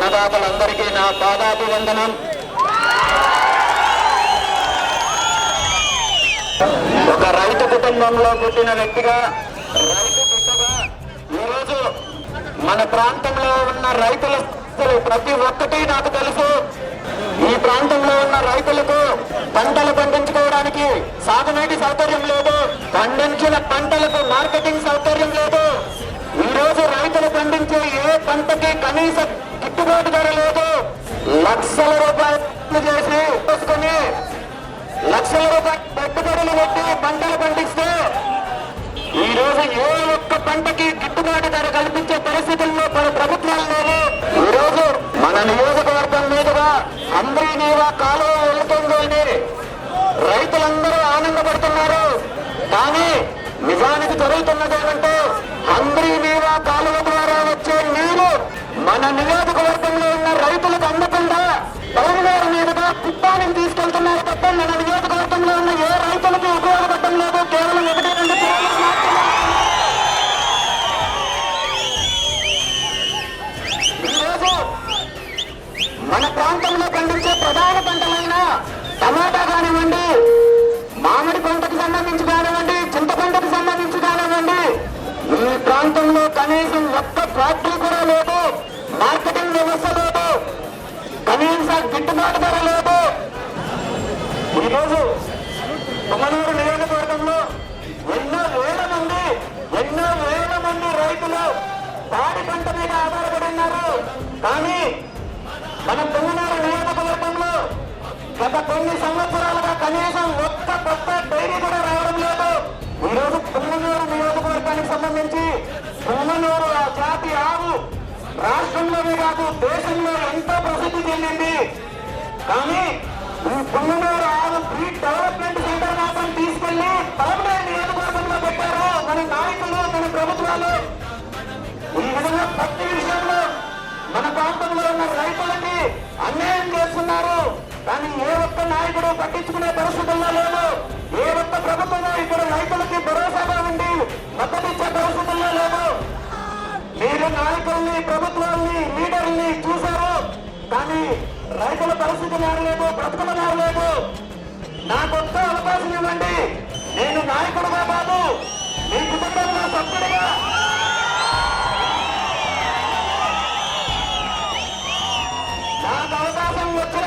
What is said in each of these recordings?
అన్నదాతలందరికీ నా పాదాభివందనం ఒక రైతు కుటుంబంలో పుట్టిన వ్యక్తిగా రైతు బిడ్డగా ఈరోజు మన ప్రాంతంలో ఉన్న రైతుల ప్రతి ఒక్కటి నాకు తెలుసు. ఈ ప్రాంతంలో ఉన్న రైతులకు పంటలు పండించుకోవడానికి సాగునీటి సౌకర్యం లేదు. పండించిన పంటలకు మార్కెటింగ్ సౌకర్యం లేదు. ఈ రోజు రైతులు పండించే ఏ పంటకి కనీస గిట్టుబాటు ధర లేదు. లక్షల రూపాయలు చేసి తీసుకొని లక్షల రూపాయలు పెట్టుబడులు పెట్టి పంటలు పండిస్తే ఈ రోజు ఏ ఒక్క పంటకి గిట్టుబాటు ధర కల్పించే పరిస్థితుల్లో మన ప్రభుత్వాలు లేవు. ఈ రోజు మన నియోజకవర్గం మీదుగా అంబరీ నీవా కాలువ వెళుతుంది అని రైతులందరూ ఆనందపడుతున్నారు. నిజానికి జరుగుతున్నది మీద అందరి కాలువ ద్వారా వచ్చే నీరు మన నియోజకవర్గంలో ఉన్న రైతులు ప్రాంతంలో కనీసం ఒక్క ఫ్యాక్టరీ కూడా లేదు. మార్కెటింగ్ వ్యవస్థ లేదు. కనీస గిట్టుబాటు ధర లేదు. ఈరోజు తుమ్మనూరు నియోజకవర్గంలో ఎన్నో వేల మంది ఎన్నో వేల మంది రైతులు పాడి పంట మీద ఆధారపడి ఉన్నారు. కానీ మన తుమ్మనూరు నియోజకవర్గంలో గత కొన్ని సంవత్సరాలుగా కనీసం ఒక్క కొత్త డైరీ కూడా రావడం లేదు. ఈరోజు తుమ్మనూరు నియోజకవర్గానికి సంబంధించి తుమ్మనూరు ఆ జాతి ఆవు రాష్ట్రంలోనే కాదు దేశంలో ఎంతో ప్రసిద్ధి చెందింది. కానీ ఈ పుంగనూరు ఆవు బ్రీడ్ డెవలప్మెంట్ సెంటర్ మాత్రం తీసుకెళ్ళి పలమనేరు నియోజకవర్గంలో పెట్టారు. మన నాయకులు మన ప్రభుత్వాలు. ఈ విధంగా ప్రతి విషయంలో మన ప్రాంతంలో ఉన్న రైతులకి అన్యాయం చేస్తున్నారు. కానీ ఏ ఒక్క నాయకుడు పట్టించుకునే పరిస్థితుల్లో లేదు. ఏ ఒక్క ప్రభుత్వం ఇక్కడ రైతులకి భరోసాగా ఉండి మద్దతిచ్చే పరిస్థితుల్లో లేదు. మీరు నాయకుల్ని ప్రభుత్వాన్ని లీడర్ని చూశారు. కానీ రైతుల పరిస్థితి మారలేదు బ్రతుకులు మారలేదు. నాకు ఒక్క అవకాశం ఇవ్వండి. నేను నాయకుడుగా కాదు మీ కుటుంబంలో సభ్యుడిగా. నాకు అవకాశం వచ్చిన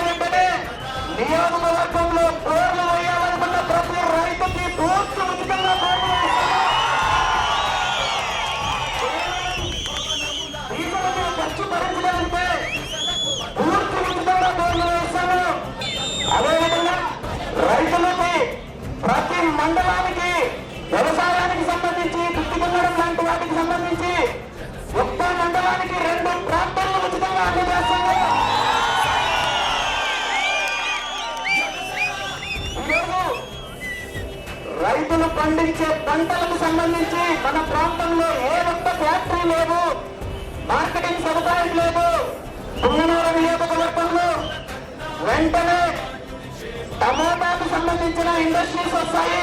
మండలానికి వ్యవసాయానికి సంబంధించి దుద్దికొండడం లాంటి వాటికి సంబంధించి ఒక్క మండలానికి రెండు ట్రాక్టర్లు ఉచితంగా అందజేస్తుంది ఈరోజు రైతులు పండించే పంటలకు సంబంధించి మన ప్రాంతంలో ఏ ఒక్క ఫ్యాక్టరీ లేదు మార్కెటింగ్ సదుపాయం లేదు. తుంగనూరు నియోజకవర్గంలో వెంటనే టమాటాకు సంబంధించిన ఇండస్ట్రీస్ వస్తాయి.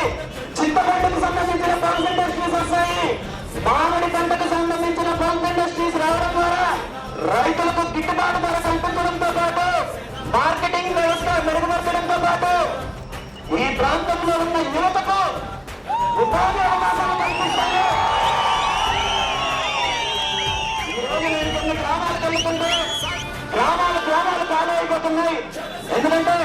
చింతపండుకు సంబంధించిన పల్స్ ఇండస్ట్రీస్ వస్తాయి. మామిడి పంటకు సంబంధించిన పల్స్ ఇండస్ట్రీస్ రావడం ద్వారా రైతులకు గిట్టుబాటు ధర కల్పించడంతో పాటు మార్కెటింగ్ వ్యవస్థ మెరుగుపరచడంతో పాటు ఈ ప్రాంతంలో ఉన్న యువతకు ఉపాధి అవకాశాలు కల్పిస్తాయి. ఈ రోజు నేను కొన్ని గ్రామాలకు వెళ్తుంటే గ్రామాలు గ్రామాలు ఖాళీ అయిపోతున్నాయి. ఎందుకంటే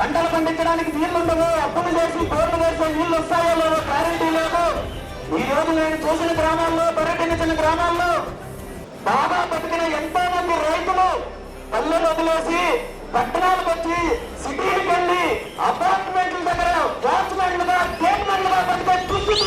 పంటలు పండించడానికి నీళ్ళు ఉండవు అప్పులు చేసి బోర్లు వేసే నీళ్ళు వస్తాయో లేదో గ్యారంటీ లేదు. ఈ రోజు నేను చూసిన గ్రామాల్లో పర్యటించిన గ్రామాల్లో బాగా బతికిన ఎంతో మంది రైతులు పల్లెలు వదిలేసి పట్టణాలకు వచ్చి సిటీకి వెళ్ళి అపార్ట్మెంట్ల దగ్గర వాచ్మెన్లుగా గేట్మెన్లుగా బతికే దుస్థితి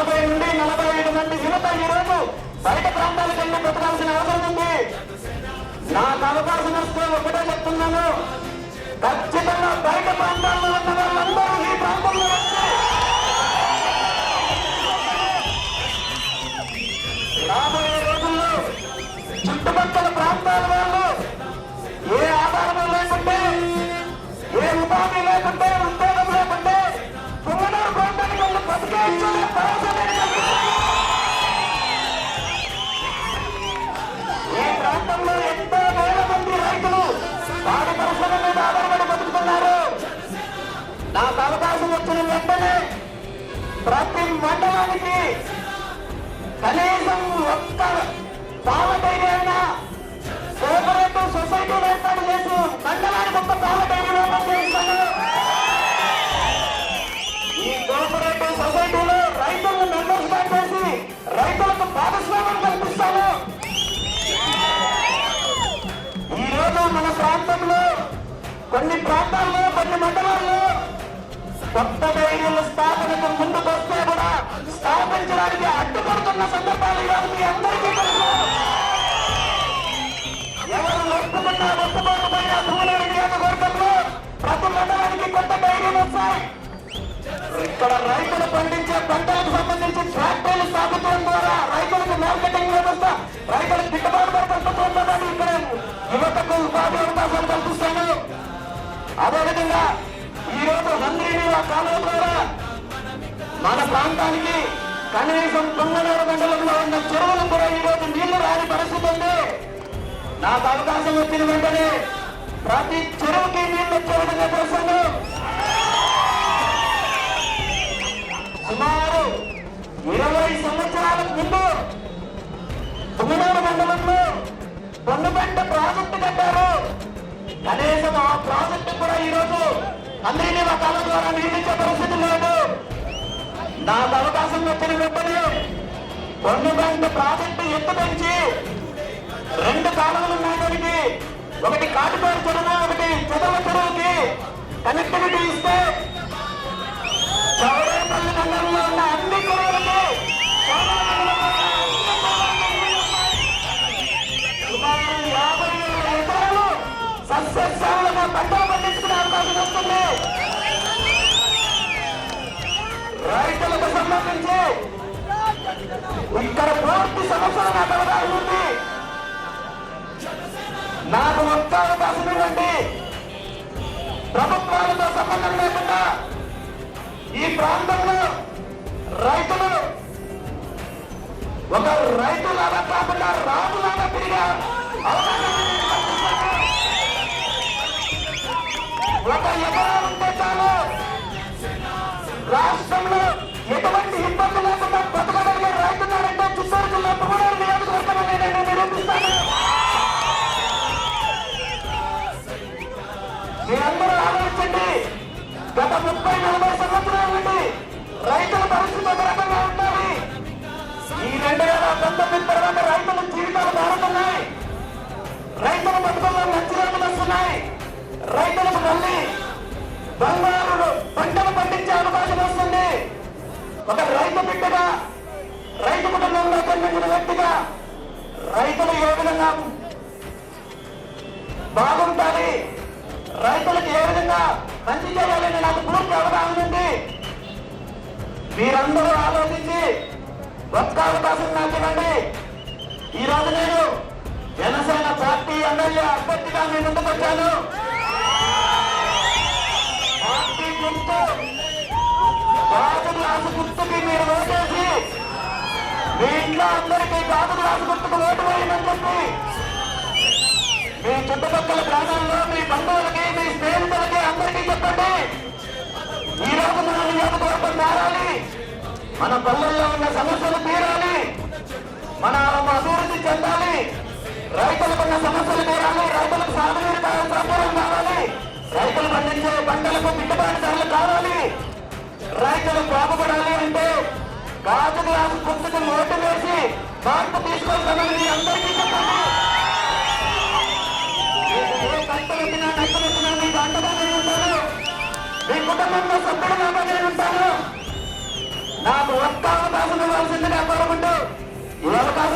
నలభై నుండి నలభై ఐదు మంది యువత ఈరోజు బయట ప్రాంతాలకు వెళ్ళి పెట్టాల్సిన అవసరం ఉంది. నాకు అవకాశం వస్తే ఒకటే చెప్తున్నాను. ఖచ్చితంగా బయట ప్రాంతాల్లో ఉన్న వాళ్ళందరూ ఈ ప్రాంతంలో రాబోయే రోజుల్లో చుట్టుపక్కల ప్రాంతాల వాళ్ళు ఏ ఆధారము లేకుంటే ఏ ఉపాధి లేకుంటే వెంటనే ప్రతి మండలానికి కనీసం ఒక్క పాలటైన కోఆపరేటివ్ సొసైటీలు ఏర్పాటు చేసి మండలానికి ఒక్క పాలటైన ఈ కోఆపరేటివ్ సొసైటీలో రైతులను మెంబర్స్ చేసి రైతులకు భాగస్వామ్యం కల్పిస్తాము. ఈరోజు మన ప్రాంతంలో కొన్ని ప్రాంతాల్లో కొన్ని మండలాల్లో కొత్త డైరీల స్థాపనకు ముందుకు వస్తే కూడా స్థాపించడానికి అడ్డుపడుతున్న సందర్భాలు కాదు మీ అందరికీ తెలుసు. ఎవరు ఒప్పుకున్నా ఒప్పుకోకపోయినా భూమిని నియోజకవర్గంలో ప్రతి మండలానికి కొత్త డైరీలు వస్తాయి. ఇక్కడ రైతులు పండించే పంటలకు సంబంధించి ఫ్యాక్టరీలు స్థాపించడం ద్వారా రైతులకు మార్కెటింగ్ వ్యవస్థ రైతులకు గిట్టుబాటు ధర కల్పించడం ఇక్కడ యువతకు ఉపాధి అవకాశాలు కల్పిస్తాను అదేవిధంగా ఈరోజు రోజు హంద్రీనీల కాలువ ద్వారా మన ప్రాంతానికి కనీసం తుంగనూరు మండలంలో ఉన్న చెరువులు కూడా ఈరోజు నీళ్ళు రాని పరిస్థితి ఉంది. నాకు అవకాశం వచ్చిన వెంటనే ప్రతి చెరువుకి నీళ్ళు వచ్చే విధంగా చేస్తాను. సుమారు ఇరవై సంవత్సరాల ముందు తొమ్మిదవ మండలంలో పొన్నుపెంట ప్రాజెక్టు కట్టారు. కనీసం ఆ ప్రాజెక్టు కూడా ఈరోజు అందరినీ మా కాలం ద్వారా నీళ్ళిచ్చే పరిస్థితి లేదు నాకు అవకాశం వచ్చిన వెంటనే రెండు పొన్నుపెంట ప్రాజెక్టు ఎత్తు పెంచి రెండు కాలువలు ఉన్నాయి ఒకటి కాటిపేరు చెరువు ఒకటి చెదవ చెరువుకి కనెక్టివిటీ ఇస్తే చౌడేపల్లి మండలంలో ఉన్న ప్రభుత్వాలతో ఒక్క ప్రభుత్వాలతో సంబంధం లేకుండా ఈ ప్రాంతంలో రైతులు ఒక రైతులాగా కాకుండా రాజులాగా తిరిగా ఒక ఎకరం ఉంటే చాలు. రాష్ట్రంలో ఎటువంటి ఇబ్బంది లేకుండా బతకగలిగే రైతున్నారంటే చిత్తూరు జిల్లా పువ్వూరు నియోజకవర్గం నేను నిరూపిస్తాను. మీరందరూ ఆలోచించండి గత ముప్పై నలభై సంవత్సరాల నుండి రైతుల పరిస్థితి ఒక రకంగా ఉండాలి. ఈ రెండు వేల పంతొమ్మిది తర్వాత రైతుల జీవితాలు మారుతున్నాయి. రైతుల బతుకుల్లో మంచి రోజులు వస్తున్నాయి. రైతులకు మళ్ళీ బంగారు పంటలు పండించే అవకాశం వస్తుంది. ఒక రైతు బిడ్డగా రైతు కుటుంబంలో జన్మించిన వ్యక్తిగా రైతులు ఏ విధంగా బాగుంటాలి? రైతులకు ఏ విధంగా మంచి చేయాలని నాకు పూర్తి అవగాహన ఉంది. మీరందరూ ఆలోచించి ఒక్క అవకాశం నాకు ఇవ్వండి. ఈ రోజు నేను జనసేన పార్టీ ఎమ్మెల్యే అభ్యర్థిగా మీ ముందుకు వచ్చాను. పార్టీ గుర్తు గాజు గ్లాసు గుర్తుకి మీరు ఓటేసి మీ ఇంట్లో అందరికీ గాజు గ్లాసు గుర్తుకు ఓటు వేయమని చెప్పి మీ చుట్టుపక్కల గ్రామాల్లో మీ బంధువులకి మీ స్నేహితులకి అందరికీ చెప్పండి. ఈ రోజు మన నియోజకవర్గం మారాలి. మన పల్లెల్లో ఉన్న సమస్యలు తీరాలి. మన అభివృద్ధి చెందాలి. రైతులకు ఉన్న సమస్యలు తీరాలి. రైతులకు సాగునీరు కా- సౌకర్యం కావాలి. రైతులు పండించే పంటలకు గిట్టుబాటు ధరలు కావాలి. రైతులు బాగుపడాలి అంటే గాజు గ్లాసు పుస్తకం ఓటు వేసి మార్పు తీసుకొస్తామని అందరికీ చెప్పండి. మీకు ఏ కష్టం మీకు అండగా ఉంటాను మీ కుటుంబంలో నేను ఉంటాను నాకు ఒక్క అవకాశం ఇవ్వాల్సిందిగా కోరుకుంటూ ఈ అవకాశం